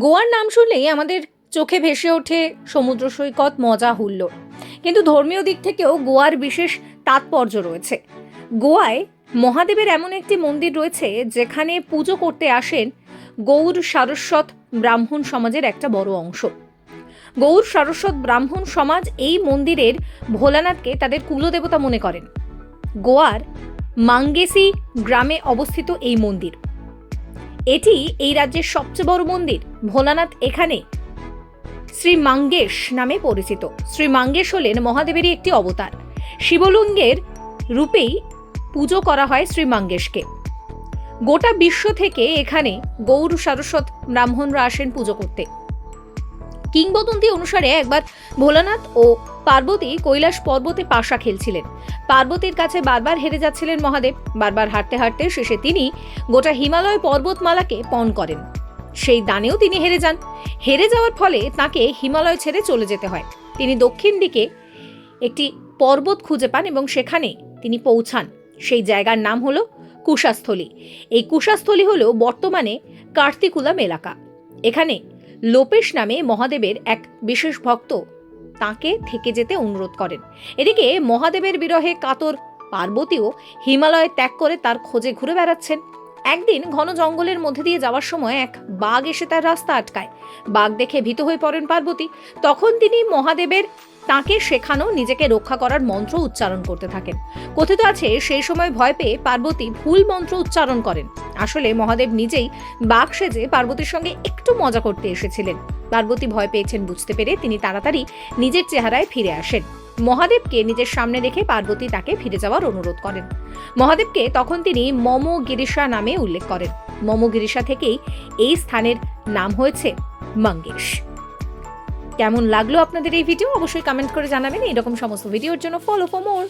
গোয়ার নাম শুনলেই আমাদের চোখে ভেসে ওঠে সমুদ্র সৈকত, মজা হুল্লোড়। কিন্তু ধর্মীয় দিক থেকেও গোয়ার বিশেষ তাৎপর্য রয়েছে। গোয়ায় মহাদেবের এমন একটি মন্দির রয়েছে যেখানে পুজো করতে আসেন গৌর সারস্বত ব্রাহ্মণ সমাজের একটা বড় অংশ। গৌর সারস্বত ব্রাহ্মণ সমাজ এই মন্দিরের ভোলানাথকে তাদের কুলদেবতা মনে করেন। গোয়ার মাঙ্গেসি গ্রামে অবস্থিত এই মন্দির। এটি এই রাজ্যের সবচেয়ে বড় মন্দির, ভোলানাথ এখানে। শ্রী মাঙ্গেশ নামে পরিচিত। শ্রী মাঙ্গেশ হলেন মহাদেবেরই একটি অবতার। শিবলিঙ্গের রূপেই পুজো করা হয় শ্রী মাঙ্গেশকে গোটা বিশ্ব থেকে এখানে গৌর সারস্বত ব্রাহ্মণরা আসেন পুজো করতে। কিংবদন্তি অনুসারে একবার ভোলানাথ ও পার্বতী কৈলাস পর্বতে পাশা খেলছিলেন। পার্বতীর কাছে বারবার হেরে যাচ্ছিলেন মহাদেব। বারবার হাঁটতে হাঁটতে শেষে তিনি গোটা হিমালয় পর্বতমালাকে পণ করেন। সেই দানেও তিনি হেরে যান। হেরে যাওয়ার ফলে তাকে হিমালয় ছেড়ে চলে যেতে হয়। তিনি দক্ষিণ দিকে একটি পর্বত খুঁজে পান এবং সেখানে তিনি পৌঁছান। সেই জায়গার নাম হলো কুশাস্থলী। এই কুশাস্থলী হলো বর্তমানে কার্তিকুলাম এলাকা। এখানে লোপেশ নামে মহাদেবের এক বিশেষ ভক্ত তাকে থেকে যেতে অনুরোধ করেন। এদিকে মহাদেবের বিরহে কাতর পার্বতীও হিমালয় ত্যাগ করে তার খোঁজে ঘুরে বেড়াচ্ছেন। একদিন ঘন জঙ্গলের মধ্যে দিয়ে যাওয়ার সময় এক বাঘ এসে তার রাস্তা আটকায়। বাঘ দেখে ভীত হয়ে পড়েন পার্বতী। তখন তিনি মহাদেবের তাকে শেখানো, নিজেকে রক্ষা করার মন্ত্র উচ্চারণ করতে থাকেন। কথিত আছে, সেই সময় ভয় পেয়ে পার্বতী ভুল মন্ত্র উচ্চারণ করেন। আসলে মহাদেব নিজেই বাঘ সেজে পার্বতীর সঙ্গে একটু মজা করতে এসেছিলেন। পার্বতী ভয় পেয়েছেন বুঝতে পেরে তিনি তাড়াতাড়ি নিজের চেহারায় ফিরে আসেন। মহাদেবকে নিজের সামনে রেখে পার্বতী তাকে ফিরে যাওয়ার অনুরোধ করেন। মহাদেবকে তখন তিনি মম গিরিশা নামে উল্লেখ করেন। মম গিরিশা থেকেই এই স্থানের নাম হয়েছে মঙ্গেশ। কেমন লাগল আপনাদের এই ভিডিও? অবশ্যই কমেন্ট করে জানাবেন। এরকম সমস্ত ভিডিওর জন্য ফলো ফর মোর